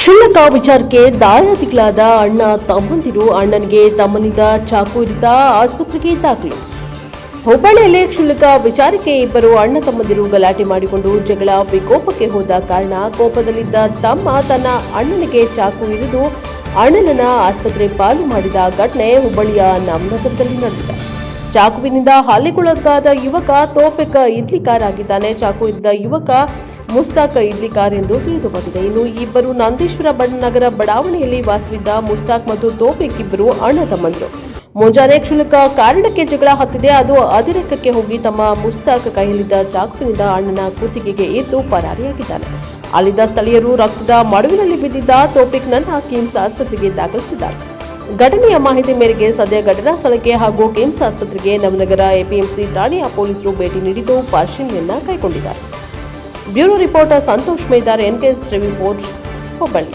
ಕ್ಷುಲ್ಲಕ ವಿಚಾರಕ್ಕೆ ದಾಯಾದಿಗಳಾದ ಅಣ್ಣ ತಮ್ಮಂದಿರು ಅಣ್ಣನಿಗೆ ತಮ್ಮನಿಂದ ಚಾಕು ಇರಿತ ಆಸ್ಪತ್ರೆಗೆ ದಾಖಲು. ಹುಬ್ಬಳ್ಳಿಯಲ್ಲಿ ಕ್ಷುಲ್ಲಕ ವಿಚಾರಕ್ಕೆ ಇಬ್ಬರು ಅಣ್ಣ ತಮ್ಮಂದಿರು ಗಲಾಟೆ ಮಾಡಿಕೊಂಡು ಜಗಳ ವಿಕೋಪಕ್ಕೆ ಹೋದ ಕಾರಣ ಕೋಪದಲ್ಲಿದ್ದ ತಮ್ಮ ತನ್ನ ಅಣ್ಣನಿಗೆ ಚಾಕು ಇರಿದು ಅಣ್ಣನನ್ನ ಆಸ್ಪತ್ರೆ ಪಾಲು ಮಾಡಿದ ಘಟನೆ ಹುಬ್ಬಳ್ಳಿಯ ನವನಗರದಲ್ಲಿ ನಡೆದಿದೆ. ಚಾಕುವಿನಿಂದ ಹಲ್ಲೆಗೊಳಗಾದ ಯುವಕ ತೋಪೆಕ ಇದ್ಲಿಕಾರ್ ಆಗಿದ್ದಾನೆ ಚಾಕು ಇದ್ದ ಯುವಕ ಮುಸ್ತಾಕ್ ಇದ್ಲಿಕಾರ್ ಎಂದು ತಿಳಿದು ಬಂದಿದೆ ಇನ್ನು ಇಬ್ಬರು ನಂದೀಶ್ವರ ನಗರ ಬಡಾವಣೆಯಲ್ಲಿ ವಾಸವಿದ್ದ ಮುಸ್ತಾಕ್ ಮತ್ತು ತೋಪಿಕ್ ಇಬ್ಬರು ಅಣ್ಣ ತಮ್ಮಂದರು ಮುಂಜಾನೆ ಕ್ಷುಲ್ಲಕ ಕಾರಣಕ್ಕೆ ಜಗಳ ಹತ್ತಿದೆ. ಅದು ಅದಿರಕಕ್ಕೆ ಹೋಗಿ ತಮ್ಮ ಮುಸ್ತಾಕ್ ಕೈಯಲ್ಲಿದ್ದ ಚಾಕುವಿನಿಂದ ಅಣ್ಣನ ಕೂತಿಗೆಗೆ ಇದ್ದು ಪರಾರಿಯಾಗಿದ್ದಾನೆ. ಅಲ್ಲಿದ್ದ ಸ್ಥಳೀಯರು ರಕ್ತದ ಮಡುವಿನಲ್ಲಿ ಬಿದ್ದಿದ್ದ ತೋಪಿಕ್ನನ್ನ ಕಿಮ್ಸ್ ಆಸ್ಪತ್ರೆಗೆ ದಾಖಲಿಸಿದ್ದಾರೆ. ಘಟನೆಯ ಮಾಹಿತಿ ಮೇರೆಗೆ ಸದ್ಯ ಘಟನಾ ಸ್ಥಳಕ್ಕೆ ಹಾಗೂ ಕಿಮ್ಸ್ ಆಸ್ಪತ್ರೆಗೆ ನವನಗರ ಎಪಿಎಂಸಿ ಠಾಣೆಯ ಪೊಲೀಸರು ಭೇಟಿ ನೀಡಿದ್ದು ಪರಿಶೀಲನೆಯನ್ನ ಕೈಗೊಂಡಿದ್ದಾರೆ. Bureau reporter Santosh Medar NKS K report Hubballi